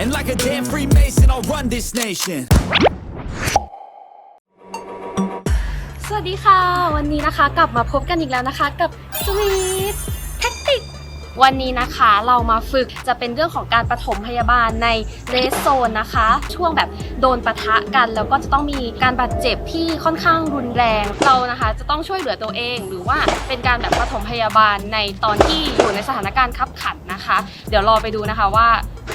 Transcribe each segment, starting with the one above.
And like a damn Freemason, I'll run this nation. สวัสดีค่ะ วันนี้นะคะกลับมาพบกันอีกแล้วนะคะ กับสวีทแท็กติก วันนี้นะคะเรามาฝึกจะเป็นเรื่องของการปฐมพยาบาลในเรสโซนนะคะ ช่วงแบบโดนปะทะกัน แล้วก็จะต้องมีการบาดเจ็บที่ค่อนข้างรุนแรงเรานะคะ จะต้องช่วยเหลือตัวเอง หรือว่าเป็นการแบบปฐมพยาบาลในตอนที่อยู่ในสถานการณ์ขับขันนะคะ เดี๋ยวรอไปดูนะคะว่า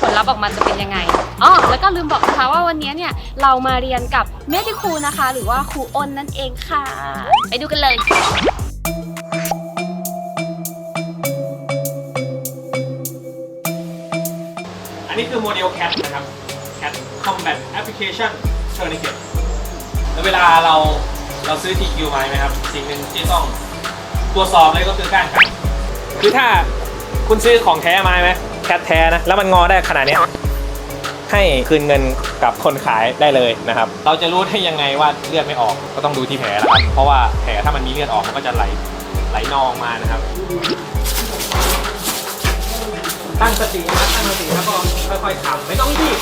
ผลลัพธ์ออกมาจะเป็นยังไงอ๋อแล้วก็ลืมบอกนะคะว่าวันนี้เนี่ยเรามาเรียนกับเมดิคูนะคะ หรือว่าครูอ้นนั่นเองค่ะ ไปดูกันเลย คือโมเดล CAT นะครับ CAT Combat Application Tourniquet แล้วเวลาเราเราซื้อ TQ มาใช่ไหมครับ สิ่งหนึ่งที่ต้องตรวจสอบเลยก็คือการขันคือถ้าคุณซื้อของแท้มาไหมแคทแท้นะ แล้วมันงอได้ขนาดนี้ให้คืนเงินกับคนขายได้เลยนะครับ เราจะรู้ได้ยังไงว่าเลือดไม่ออกก็ต้องดูที่แผลนะครับ เพราะว่าแผลถ้ามันมีเลือดออกมันก็จะไหลไหลนองมานะครับ ตั้งสตินะตั้งสติแล้วก็ค่อยๆทำไม่ต้องรีบ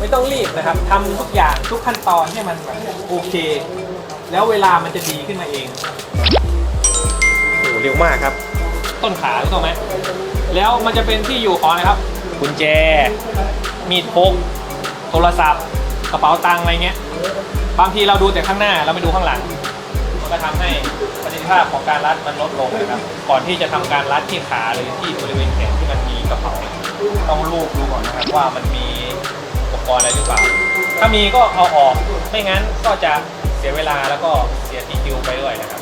ไม่ต้องรีบนะครับทำทุกอย่างทุกขั้นตอนให้มันแบบโอเค แล้วเวลามันจะดีขึ้นมาเองโอ้โหเร็วมากครับ ต้นขาถูกไหมแล้วมันจะเป็นที่อยู่ของอะไรครับกุญแจ มีดพกโทรศัพท์ กระเป๋าตังค์อะไรเงี้ย บางทีเราดูแต่ข้างหน้าเราไม่ดูข้างหลัง มันก็ทำให้ประสิทธิ ภาพของการรัดมันลดลงนะครับก่อนที่จะทำการรัดที่ขาหรือที่บริเวณแขนที่มันมีกระเป๋าต้องลูบดูก่อนนะครับว่ามันมีอุปกรณ์อะไรหรือเปล่า ถ้ามีก็เอาออกไม่งั้นก็จะเสียเวลาแล้วก็เสียทีคิวไปด้วยนะครับ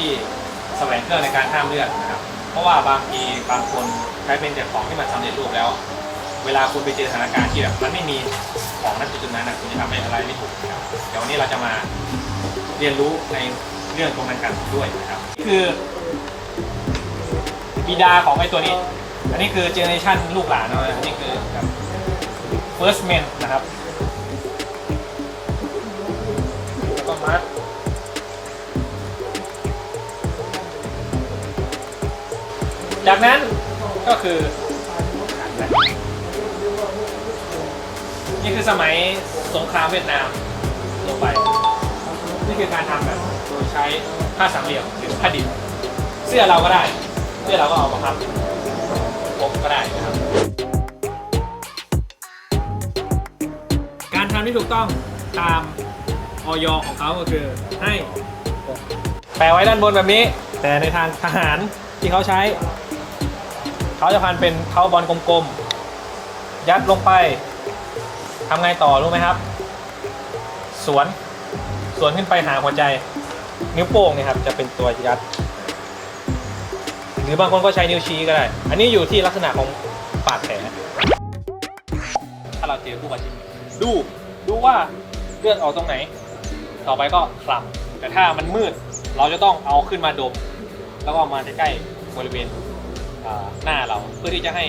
ที่แสวงเครื่องในการห้ามเลือดนะครับ เพราะว่าบางทีบางคนใช้เป็นแต่ของที่มันสำเร็จรูปแล้ว เวลาคุณไปเจอสถานการณ์ที่แบบมันไม่มีของนั้นจุดนั้นนะคุณจะทำอะไรไม่ถูกนะครับเดี๋ยววันนี้เราจะมาเรียนรู้ในเรื่องตรงนั้นกันด้วยนะครับคือบิดาของไอ้ตัวนี้ อันนี้คือเจเนอเรชันลูกหลานนะอันนี้คือแบบ first man นะครับแล้วก็มัด จากนั้นก็คือนี่คือสมัยสงครามเวียดนามลงไป นี่คือการทำแบบโดยใช้ผ้าสามเหลี่ยมหรือผ้าดิบเสื้อเราก็ได้ เสื้อเราก็เอามาพับผมก็ได้นะครับ การทำที่ถูกต้องตามออยของเขาก็คือให้แปะไว้ด้านบนแบบนี้ แต่ในทางทหารที่เขาใช้ เขาจะพันเป็นเขาบอลกลมๆ ยัดลงไปทำไงต่อรู้ไหมครับ สวน สวนขึ้นไปหาหัวใจ นิ้วโป้งเนี่ยครับจะเป็นตัวยัด หรือบางคนก็ใช้นิ้วชี้ก็ได้ อันนี้อยู่ที่ลักษณะของบาดแผลถ้าเราเจอผู้บาดเจ็บดูดูว่าเลือดออกตรงไหน ต่อไปก็คลำแต่ถ้ามันมืด เราจะต้องเอาขึ้นมาดม แล้วก็มาใกล้ๆบริเวณ อ่าหน้าเราเพื่อที่จะให้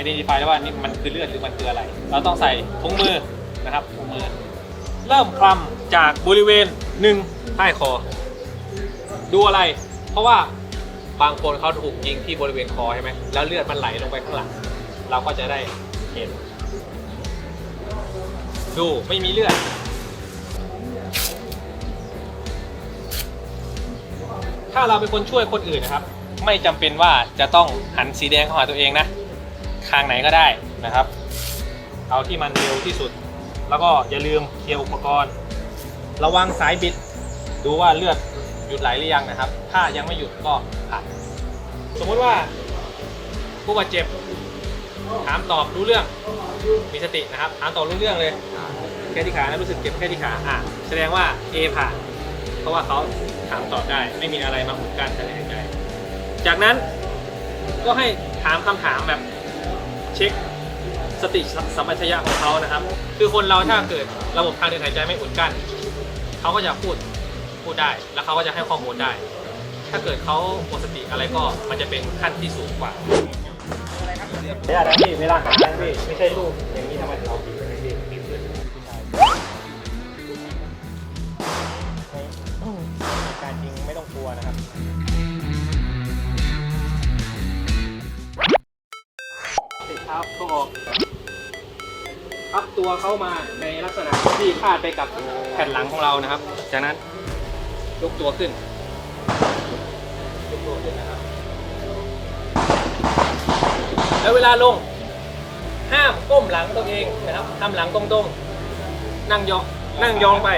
identify ได้ว่านี่มันคือเลือดหรือมันคืออะไร เราต้องใส่ถุงมือนะครับถุงมือ เริ่มคลำจากบริเวณหนึ่งใต้คอ ดูอะไร เพราะว่าบางคนเขาถูกยิงที่บริเวณคอใช่ไหมแล้วเลือดมันไหลลงไปข้างหลัง เราก็จะได้เห็น ดูไม่มีเลือด ถ้าเราเป็นคนช่วยคนอื่นนะครับ ไม่จำเป็นว่าจะต้องหันสีแดงเข้าหาตัวเองนะทางไหนก็ได้นะครับ เอาที่มันเร็วที่สุด แล้วก็อย่าลืมเคลียร์อุปกรณ์ ระวังสายบิด ดูว่าเลือดหยุดไหลหรือยังนะครับ ถ้ายังไม่หยุดก็ผ่านสมมติว่าผู้บาดเจ็บ ถามตอบรู้เรื่องมีสตินะครับถามตอบรู้เรื่องเลยแค่ที่ขานะรู้สึกเจ็บแค่ที่ขาอะแสดงว่า A ผ่านเพราะว่าเขาถามตอบได้ไม่มีอะไรมาอุดกั้นการหายใจ จากนั้นก็ให้ถามคำถามแบบเช็คสติสัมปชัญญะของเขานะครับ คือคนเราถ้าเกิดระบบทางเดินหายใจไม่อุดกั้นเขาก็จะพูดพูดได้ แล้วเขาก็จะให้ข้อมูลได้ ถ้าเกิดเขาหมดสติอะไรก็มันจะเป็นขั้นที่สูงกว่าไม่ได้นะพี่ไม่ร่างกายนะพี่ไม่ใช่รูปอย่าง ออกพับตัวเข้ามาในลักษณะที่พาดไปกับแผ่นหลังของเรานะครับ จากนั้นยกตัวขึ้นยกตัวขึ้นนะครับ แล้วเวลาลง ห้ามก้มหลังตัวเองนะครับทำหลังตรงๆ นั่งยองนั่งยองไป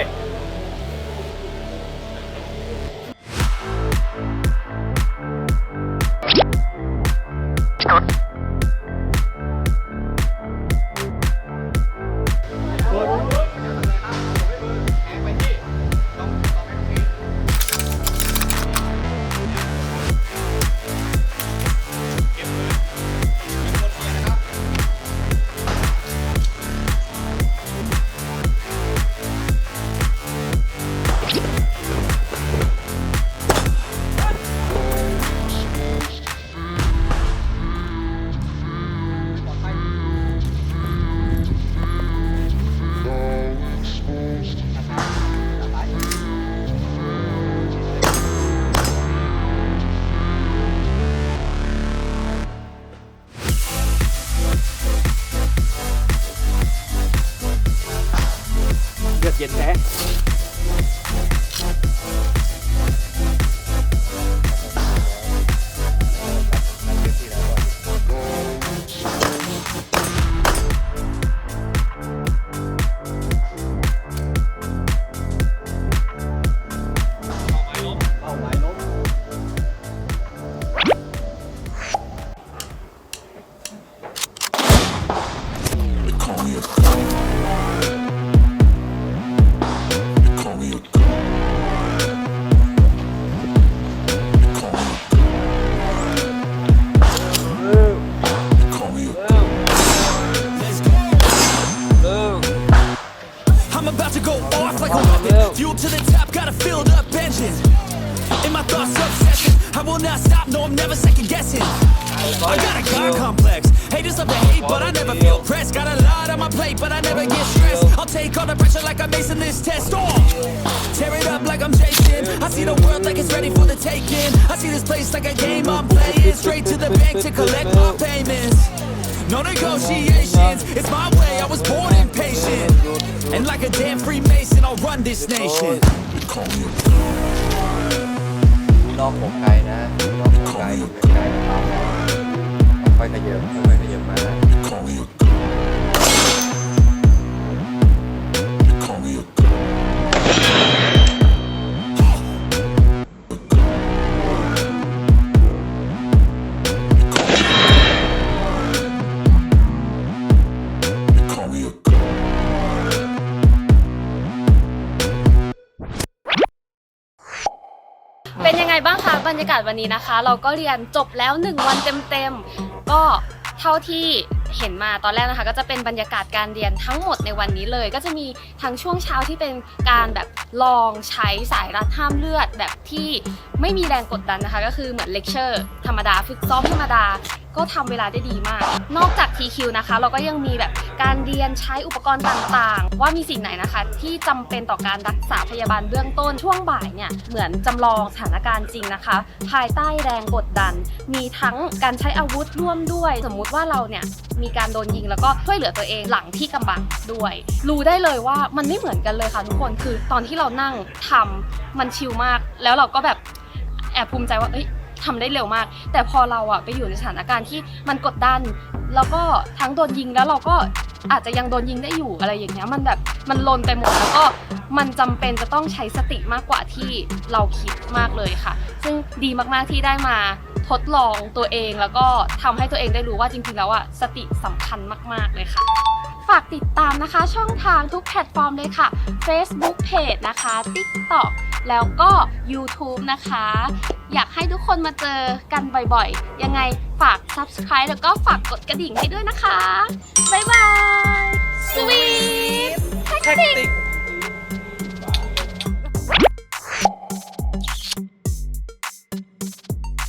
เย็นแท้ but I never get stressed. I'll take all the pressure like I'm acing this test. Oh, tear it up like I'm Jason. I see the world like it's ready for the taking. I see this place like a game I'm playing. Straight to the bank to collect my payments. No negotiations, it's my way, I was born impatient. And like a damn Freemason, I'll run this nation. นอกอกไกลนะนอกอกไกลอยู่ใกล้ๆกับเราค่อยๆขยับค่อยๆขยับมา รรยากาศวันนี้นะคะ เราก็เรียนจบแล้ว 1 วันเต็มๆ ก็เท่าที่เห็นมาตอนแรกนะคะ ก็จะเป็นบรรยากาศการเรียนทั้งหมดในวันนี้เลย ก็จะมีทั้งช่วงเช้าที่เป็นการแบบลองใช้สายรัดห้ามเลือดแบบที่ไม่มีแรงกดดันนะคะ ก็คือเหมือนเลคเชอร์ธรรมดาฝึกซ้อมธรรมดา ก็ทำเวลาได้ดีมาก นอกจาก TQ นะคะ เราก็ยังมีแบบการเรียนใช้อุปกรณ์ต่างๆ ว่ามีสิ่งไหนนะคะ ที่จำเป็นต่อการรักษาพยาบาลเบื้องต้นช่วงบ่ายเนี่ยเหมือนจำลองสถานการณ์จริงนะคะ ภายใต้แรงกดดัน มีทั้งการใช้อาวุธร่วมด้วย สมมุติว่าเราเนี่ยมีการโดนยิงแล้วก็ช่วยเหลือตัวเองหลังที่กำบังด้วย รู้ได้เลยว่ามันไม่เหมือนกันเลยค่ะทุกคนคือตอนที่เรานั่งทำมันชิลมาก แล้วเราก็แบบแอบภูมิใจว่าเอ้ย ทำได้เร็วมาก แต่พอเราอะไปอยู่ในสถานการณ์ที่มันกดดัน แล้วก็ทั้งโดนยิงแล้วเราก็อาจจะยังโดนยิงได้อยู่อะไรอย่างเงี้ยมันแบบมันลนไปหมดแล้วก็มันจำเป็นจะต้องใช้สติมากกว่าที่เราคิดมากเลยค่ะ ซึ่งดีมากๆที่ได้มาทดลองตัวเองแล้วก็ทำให้ตัวเองได้รู้ว่าจริงๆแล้วอะสติสำคัญมากๆเลยค่ะากติดตามนะคะ ช่องทางทุกแพลตฟอร์มเลยค่ะ Facebook Page นะคะ TikTok แล้วก็ YouTube นะคะ อยากให้ทุกคนมาเจอกันบ่อยๆ ยังไงฝาก Subscribe แล้วก็ฝากกดกระดิ่งให้ด้วยนะคะ บ๊ายบาย สวีทแท็กแท็กติกติก